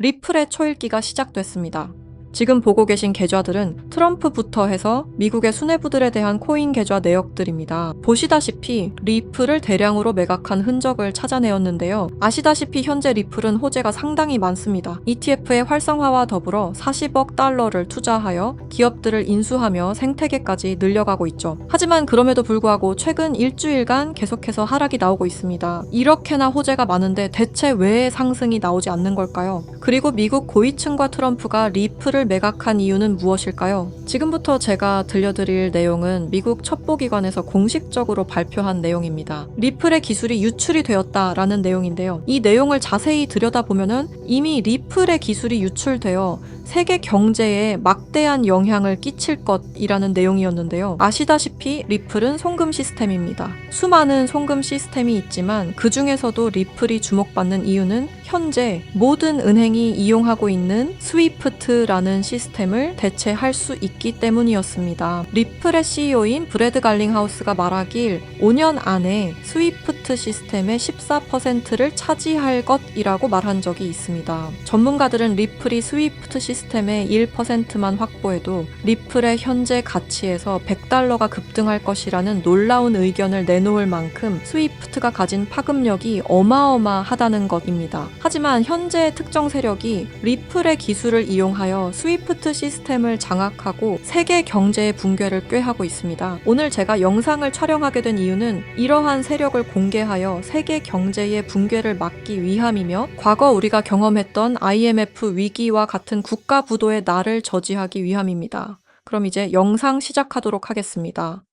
리플의 초읽기가 시작됐습니다. 지금 보고 계신 계좌들은 트럼프부터 해서 미국의 수뇌부들에 대한 코인 계좌 내역들입니다. 보시다시피 리플을 대량으로 매각한 흔적을 찾아내었는데요. 아시다시피 현재 리플은 호재가 상당히 많습니다. ETF의 활성화와 더불어 40억 달러를 투자하여 기업들을 인수하며 생태계까지 늘려가고 있죠. 하지만 그럼에도 불구하고 최근 일주일간 계속해서 하락이 나오고 있습니다. 이렇게나 호재가 많은데 대체 왜 상승이 나오지 않는 걸까요? 그리고 미국 고위층과 트럼프가 리플을 매각한 이유는 무엇일까요? 지금부터 제가 들려드릴 내용은 미국 첩보기관에서 공식적으로 발표한 내용입니다. 리플의 기술이 유출이 되었다라는 내용인데요. 이 내용을 자세히 들여다보면은 이미 리플의 기술이 유출되어 세계 경제에 막대한 영향을 끼칠 것이라는 내용이었는데요. 아시다시피 리플은 송금 시스템입니다. 수많은 송금 시스템이 있지만 그 중에서도 리플이 주목받는 이유는 현재 모든 은행이 이용하고 있는 스위프트라는 시스템을 대체할 수 있기 때문이었습니다. 리플의 CEO인 브래드 갈링하우스가 말하길 5년 안에 스위프트 시스템의 14%를 차지할 것이라고 말한 적이 있습니다. 전문가들은 리플이 스위프트 시스템 의 1%만 확보해도 리플의 현재 가치에서 100달러가 급등할 것이라는 놀라운 의견을 내놓을 만큼 스위프트가 가진 파급력이 어마어마하다는 것입니다. 하지만 현재 특정 세력이 리플의 기술을 이용하여 스위프트 시스템을 장악하고 세계 경제의 붕괴를 꾀하고 있습니다. 오늘 제가 영상을 촬영하게 된 이유는 이러한 세력을 공개하여 세계 경제의 붕괴를 막기 위함이며 과거 우리가 경험했던 IMF 위기와 같은 국가 부도의 날을 저지하기 위함입니다. 그럼 이제 영상 시작하도록 하겠습니다.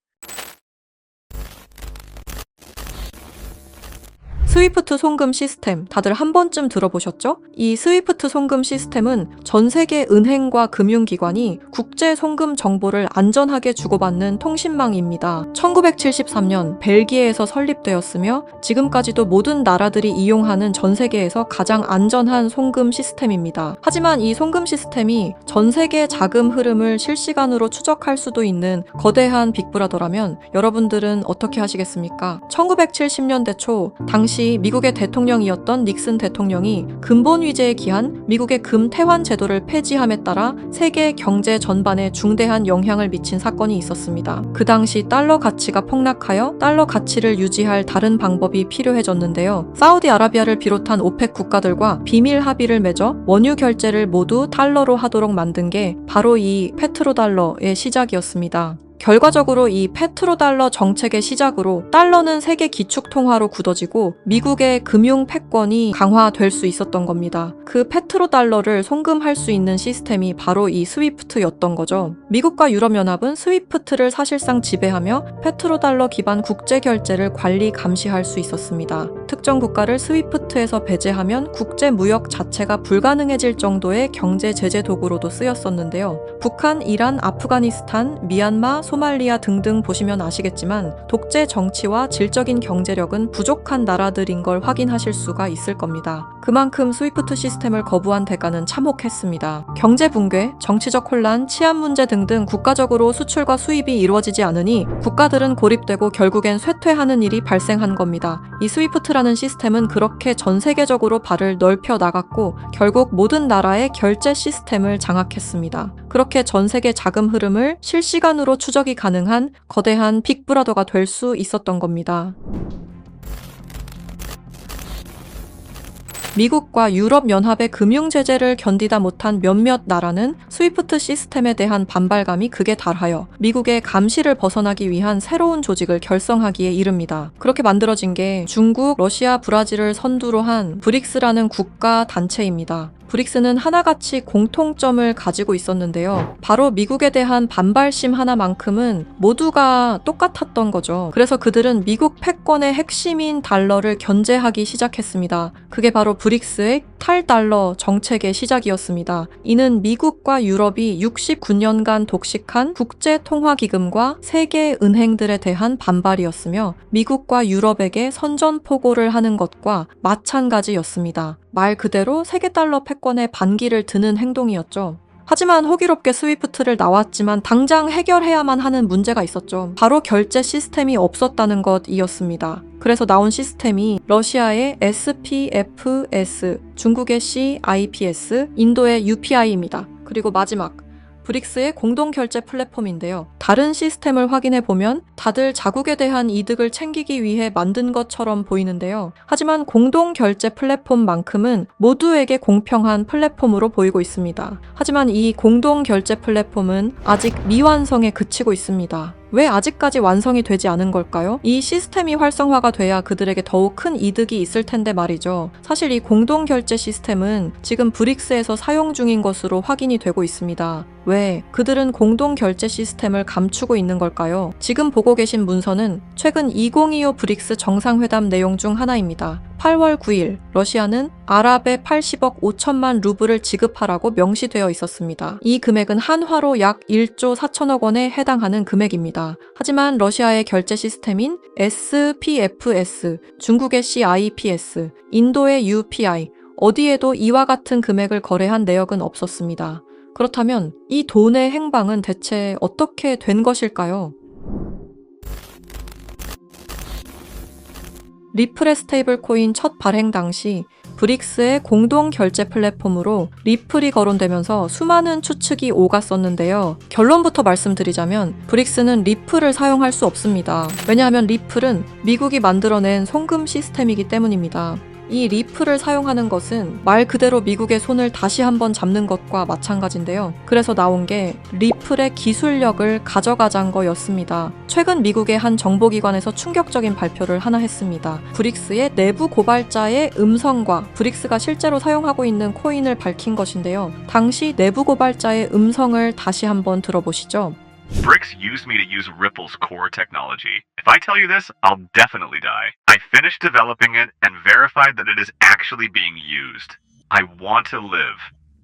스위프트 송금 시스템 다들 한 번쯤 들어보셨죠? 이 스위프트 송금 시스템은 전 세계 은행과 금융기관이 국제 송금 정보를 안전하게 주고받는 통신망입니다. 1973년 벨기에에서 설립되었으며 지금까지도 모든 나라들이 이용하는 전 세계에서 가장 안전한 송금 시스템입니다. 하지만 이 송금 시스템이 전 세계 자금 흐름을 실시간으로 추적할 수도 있는 거대한 빅브라더라면 여러분들은 어떻게 하시겠습니까? 1970년대 초 당시 미국의 대통령이었던 닉슨 대통령이 근본 위제에 기한 미국의 금태환 제도를 폐지함에 따라 세계 경제 전반에 중대한 영향을 미친 사건이 있었습니다. 그 당시 달러 가치가 폭락하여 달러 가치를 유지할 다른 방법이 필요해졌는데요. 사우디아라비아를 비롯한 오펙 국가들과 비밀 합의를 맺어 원유 결제를 모두 달러로 하도록 만든 게 바로 이 페트로달러의 시작이었습니다. 결과적으로 이 페트로달러 정책의 시작으로 달러는 세계 기축통화로 굳어지고 미국의 금융 패권이 강화될 수 있었던 겁니다. 그 페트로달러를 송금할 수 있는 시스템이 바로 이 스위프트였던 거죠. 미국과 유럽연합은 스위프트를 사실상 지배하며 페트로달러 기반 국제 결제를 관리 감시할 수 있었습니다. 특정 국가를 스위프트에서 배제하면 국제 무역 자체가 불가능해질 정도의 경제 제재 도구로도 쓰였었는데요. 북한, 이란, 아프가니스탄, 미얀마, 소 말리아 등등 보시면 아시겠지만 독재 정치와 질적인 경제력은 부족한 나라들인 걸 확인하실 수가 있을 겁니다. 그만큼 스위프트 시스템을 거부한 대가는 참혹했습니다. 경제 붕괴, 정치적 혼란, 치안 문제 등등 국가적으로 수출과 수입이 이루어지지 않으니 국가들은 고립되고 결국엔 쇠퇴하는 일이 발생한 겁니다. 이 스위프트라는 시스템은 그렇게 전 세계적으로 발을 넓혀 나갔고 결국 모든 나라의 결제 시스템을 장악했습니다. 그렇게 전 세계 자금 흐름을 실시간으로 추적 이 가능한 거대한 빅브라더가 될 수 있었던 겁니다. 미국과 유럽연합의 금융 제재를 견디다 못한 몇몇 나라는 스위프트 시스템에 대한 반발감이 극에 달하여 미국의 감시를 벗어나기 위한 새로운 조직을 결성하기에 이릅니다. 그렇게 만들어진 게 중국, 러시아, 브라질을 선두로 한 브릭스라는 국가 단체입니다. 브릭스는 하나같이 공통점을 가지고 있었는데요. 바로 미국에 대한 반발심 하나만큼은 모두가 똑같았던 거죠. 그래서 그들은 미국 패권의 핵심인 달러를 견제하기 시작했습니다. 그게 바로 브릭스의 탈달러 정책의 시작이었습니다. 이는 미국과 유럽이 69년간 독식한 국제통화기금과 세계 은행들에 대한 반발이었으며 미국과 유럽에게 선전포고를 하는 것과 마찬가지였습니다. 말 그대로 세계 달러 패권에 반기를 드는 행동이었죠. 하지만 호기롭게 스위프트를 나왔지만 당장 해결해야만 하는 문제가 있었죠. 바로 결제 시스템이 없었다는 것이었습니다. 그래서 나온 시스템이 러시아의 SPFS, 중국의 CIPS, 인도의 UPI입니다. 그리고 마지막 브릭스의 공동 결제 플랫폼인데요. 다른 시스템을 확인해 보면 다들 자국에 대한 이득을 챙기기 위해 만든 것처럼 보이는데요. 하지만 공동 결제 플랫폼만큼은 모두에게 공평한 플랫폼으로 보이고 있습니다. 하지만 이 공동 결제 플랫폼은 아직 미완성에 그치고 있습니다. 왜 아직까지 완성이 되지 않은 걸까요? 이 시스템이 활성화가 돼야 그들에게 더욱 큰 이득이 있을 텐데 말이죠. 사실 이 공동 결제 시스템은 지금 브릭스에서 사용 중인 것으로 확인이 되고 있습니다. 왜? 그들은 공동 결제 시스템을 감추고 있는 걸까요? 지금 보고 계신 문서는 최근 2025 브릭스 정상회담 내용 중 하나입니다. 8월 9일 러시아는 아랍에 80억 5천만 루블을 지급하라고 명시되어 있었습니다. 이 금액은 한화로 약 1조 4천억 원에 해당하는 금액입니다. 하지만 러시아의 결제 시스템인 SPFS, 중국의 CIPS, 인도의 UPI, 어디에도 이와 같은 금액을 거래한 내역은 없었습니다. 그렇다면 이 돈의 행방은 대체 어떻게 된 것일까요? 리플의 스테이블 코인 첫 발행 당시 브릭스의 공동 결제 플랫폼으로 리플이 거론되면서 수많은 추측이 오갔었는데요. 결론부터 말씀드리자면 브릭스는 리플을 사용할 수 없습니다. 왜냐하면 리플은 미국이 만들어낸 송금 시스템이기 때문입니다. 이 리플을 사용하는 것은 말 그대로 미국의 손을 다시 한번 잡는 것과 마찬가지인데요. 그래서 나온 게 리플의 기술력을 가져가자는 거였습니다. 최근 미국의 한 정보기관에서 충격적인 발표를 하나 했습니다. 브릭스의 내부 고발자의 음성과 브릭스가 실제로 사용하고 있는 코인을 밝힌 것인데요. 당시 내부 고발자의 음성을 다시 한번 들어보시죠. Bricks used me to use Ripple's core technology. If I tell you this, I'll definitely die. I finished developing it and verified that it is actually being used. I want to live.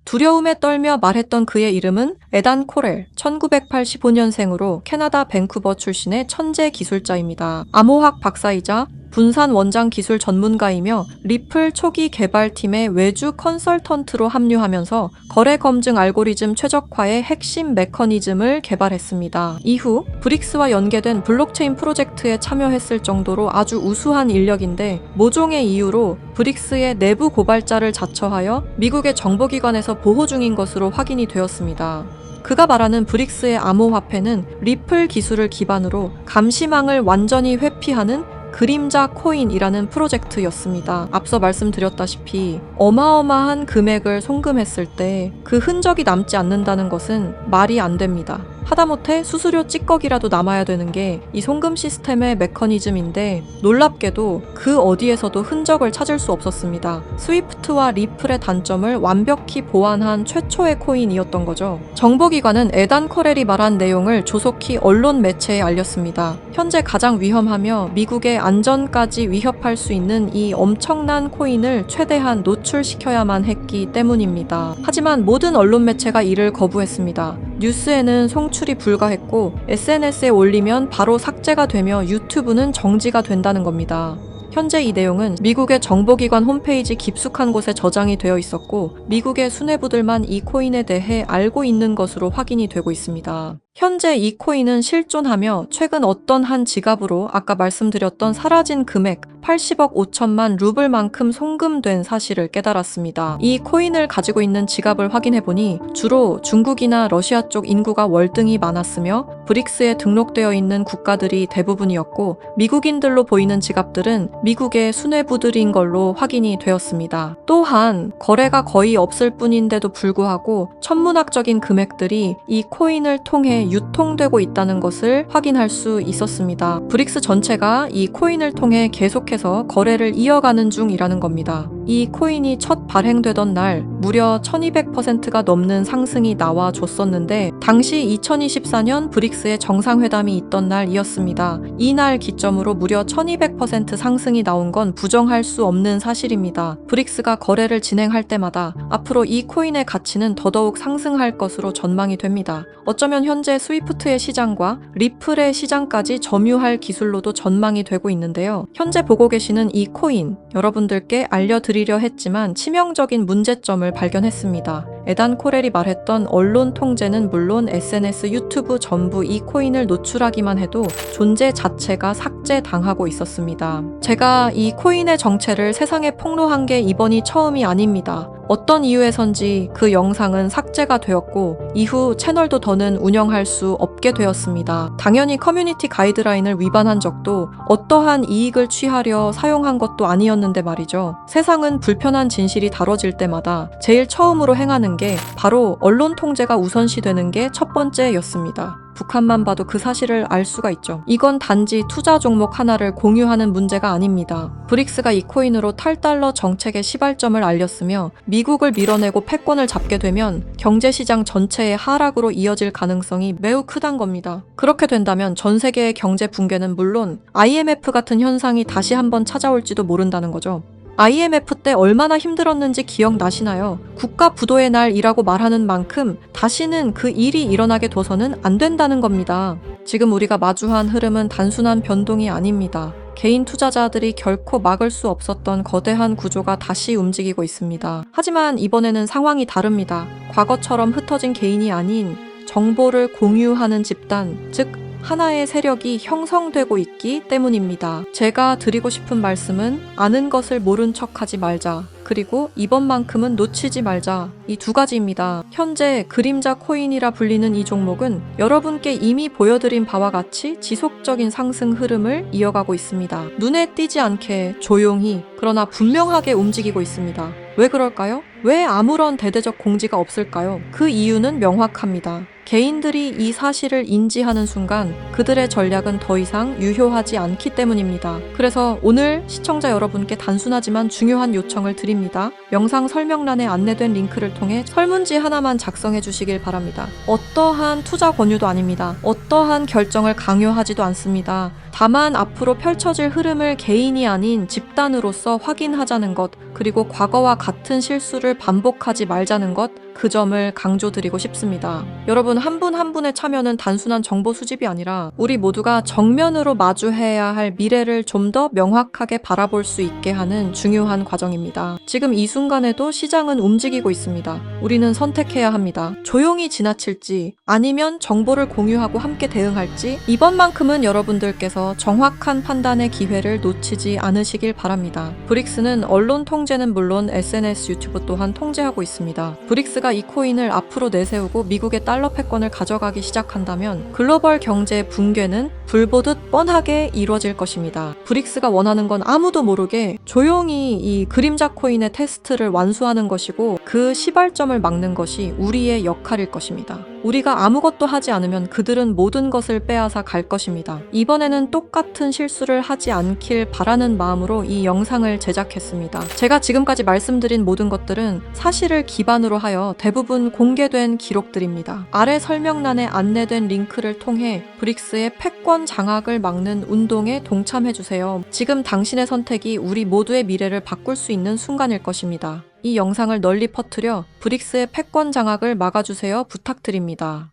두려움에 떨며 말했던 그의 이름은 에단 코렐, 1985년생으로 캐나다 밴쿠버 출신의 천재 기술자입니다. 암호학 박사이자 분산 원장 기술 전문가이며 리플 초기 개발팀의 외주 컨설턴트로 합류하면서 거래 검증 알고리즘 최적화의 핵심 메커니즘을 개발했습니다. 이후 브릭스와 연계된 블록체인 프로젝트에 참여했을 정도로 아주 우수한 인력인데 모종의 이유로 브릭스의 내부 고발자를 자처하여 미국의 정보기관에서 보호 중인 것으로 확인이 되었습니다. 그가 말하는 브릭스의 암호화폐는 리플 기술을 기반으로 감시망을 완전히 회피하는 그림자 코인이라는 프로젝트였습니다. 앞서 말씀드렸다시피 어마어마한 금액을 송금했을 때 그 흔적이 남지 않는다는 것은 말이 안 됩니다. 하다못해 수수료 찌꺼기라도 남아야 되는 게 이 송금 시스템의 메커니즘인데 놀랍게도 그 어디에서도 흔적을 찾을 수 없었습니다. 스위프트와 리플의 단점을 완벽히 보완한 최초의 코인이었던 거죠. 정보기관은 에단 커렐이 말한 내용을 조속히 언론 매체에 알렸습니다. 현재 가장 위험하며 미국의 안전까지 위협할 수 있는 이 엄청난 코인을 최대한 노출시켜야만 했기 때문입니다. 하지만 모든 언론 매체가 이를 거부했습니다. 뉴스에는 송 출이 불가했고 SNS에 올리면 바로 삭제가 되며 유튜브는 정지가 된다는 겁니다. 현재 이 내용은 미국의 정보기관 홈페이지 깊숙한 곳에 저장이 되어 있었고 미국의 수뇌부들만 이 코인에 대해 알고 있는 것으로 확인이 되고 있습니다. 현재 이 코인은 실존하며 최근 어떤 한 지갑으로 아까 말씀드렸던 사라진 금액 80억 5천만 루블만큼 송금된 사실을 깨달았습니다. 이 코인을 가지고 있는 지갑을 확인해 보니 주로 중국이나 러시아 쪽 인구가 월등히 많았으며 브릭스에 등록되어 있는 국가들이 대부분이었고 미국인들로 보이는 지갑들은 미국의 수뇌부들인 걸로 확인이 되었습니다. 또한 거래가 거의 없을 뿐인데도 불구하고 천문학적인 금액들이 이 코인을 통해 유통되고 있다는 것을 확인할 수 있었습니다. 브릭스 전체가 이 코인을 통해 계속해서 거래를 이어가는 중이라는 겁니다. 이 코인이 첫 발행되던 날 무려 1200%가 넘는 상승이 나와 줬었는데 당시 2024년 브릭스의 정상회담이 있던 날이었습니다. 이날 기점으로 무려 1200% 상승이 나온 건 부정할 수 없는 사실입니다. 브릭스가 거래를 진행할 때마다 앞으로 이 코인의 가치는 더더욱 상승할 것으로 전망이 됩니다. 어쩌면 현재 스위프트의 시장과 리플의 시장까지 점유할 기술로도 전망이 되고 있는데요. 현재 보고 계시는 이 코인 여러분들께 알려드릴 드리려 했지만 치명적인 문제점을 발견했습니다. 에단 코렐이 말했던 언론 통제는 물론 SNS, 유튜브 전부 이 코인을 노출하기만 해도 존재 자체가 삭제당하고 있었습니다. 제가 이 코인의 정체를 세상에 폭로한 게 이번이 처음이 아닙니다. 어떤 이유에선지 그 영상은 삭제가 되었고 이후 채널도 더는 운영할 수 없게 되었습니다. 당연히 커뮤니티 가이드라인을 위반한 적도 어떠한 이익을 취하려 사용한 것도 아니었는데 말이죠. 세상은 불편한 진실이 다뤄질 때마다 제일 처음으로 행하는 게 바로 언론 통제가 우선시되는 게 첫 번째였습니다. 북한만 봐도 그 사실을 알 수가 있죠. 이건 단지 투자 종목 하나를 공유하는 문제가 아닙니다. 브릭스가 이 코인으로 탈달러 정책의 시발점을 알렸으며 미국을 밀어내고 패권을 잡게 되면 경제시장 전체의 하락으로 이어질 가능성이 매우 크단 겁니다. 그렇게 된다면 전 세계의 경제 붕괴는 물론 IMF 같은 현상이 다시 한번 찾아올지도 모른다는 거죠. IMF 때 얼마나 힘들었는지 기억나시나요? 국가 부도의 날이라고 말하는 만큼 다시는 그 일이 일어나게 둬서는 안 된다는 겁니다. 지금 우리가 마주한 흐름은 단순한 변동이 아닙니다. 개인 투자자들이 결코 막을 수 없었던 거대한 구조가 다시 움직이고 있습니다. 하지만 이번에는 상황이 다릅니다. 과거처럼 흩어진 개인이 아닌 정보를 공유하는 집단, 즉 하나의 세력이 형성되고 있기 때문입니다. 제가 드리고 싶은 말씀은 아는 것을 모른 척 하지 말자. 그리고 이번만큼은 놓치지 말자. 이 두 가지입니다. 현재 그림자 코인이라 불리는 이 종목은 여러분께 이미 보여드린 바와 같이 지속적인 상승 흐름을 이어가고 있습니다. 눈에 띄지 않게 조용히 그러나 분명하게 움직이고 있습니다. 왜 그럴까요? 왜 아무런 대대적 공지가 없을까요? 그 이유는 명확합니다. 개인들이 이 사실을 인지하는 순간 그들의 전략은 더 이상 유효하지 않기 때문입니다. 그래서 오늘 시청자 여러분께 단순하지만 중요한 요청을 드립니다. 영상 설명란에 안내된 링크를 통해 설문지 하나만 작성해 주시길 바랍니다. 어떠한 투자 권유도 아닙니다. 어떠한 결정을 강요하지도 않습니다. 다만 앞으로 펼쳐질 흐름을 개인이 아닌 집단으로서 확인하자는 것, 그리고 과거와 같은 실수를 반복하지 말자는 것, 그 점을 강조드리고 싶습니다. 여러분, 한 분 한 분의 참여는 단순한 정보 수집이 아니라 우리 모두가 정면으로 마주해야 할 미래를 좀 더 명확하게 바라볼 수 있게 하는 중요한 과정입니다. 지금 이 순간에도 시장은 움직이고 있습니다. 우리는 선택해야 합니다. 조용히 지나칠지 아니면 정보를 공유하고 함께 대응할지 이번만큼은 여러분들께서 정확한 판단의 기회를 놓치지 않으시길 바랍니다. 브릭스는 언론 통제는 물론 SNS 유튜브 또한 통제하고 있습니다. 브릭 스가 이 코인을 앞으로 내세우고 미국의 달러 패권을 가져가기 시작한다면 글로벌 경제의 붕괴는 불보듯 뻔하게 이루어질 것입니다. 브릭스가 원하는 건 아무도 모르게 조용히 이 그림자 코인의 테스트를 완수하는 것이고 그 시발점을 막는 것이 우리의 역할일 것입니다. 우리가 아무것도 하지 않으면 그들은 모든 것을 빼앗아 갈 것입니다. 이번에는 똑같은 실수를 하지 않길 바라는 마음으로 이 영상을 제작했습니다. 제가 지금까지 말씀드린 모든 것들은 사실을 기반으로 하여 대부분 공개된 기록들입니다. 아래 설명란에 안내된 링크를 통해 브릭스의 패권 장악을 막는 운동에 동참해주세요. 지금 당신의 선택이 우리 모두의 미래를 바꿀 수 있는 순간일 것입니다. 이 영상을 널리 퍼뜨려 브릭스의 패권 장악을 막아주세요 부탁드립니다.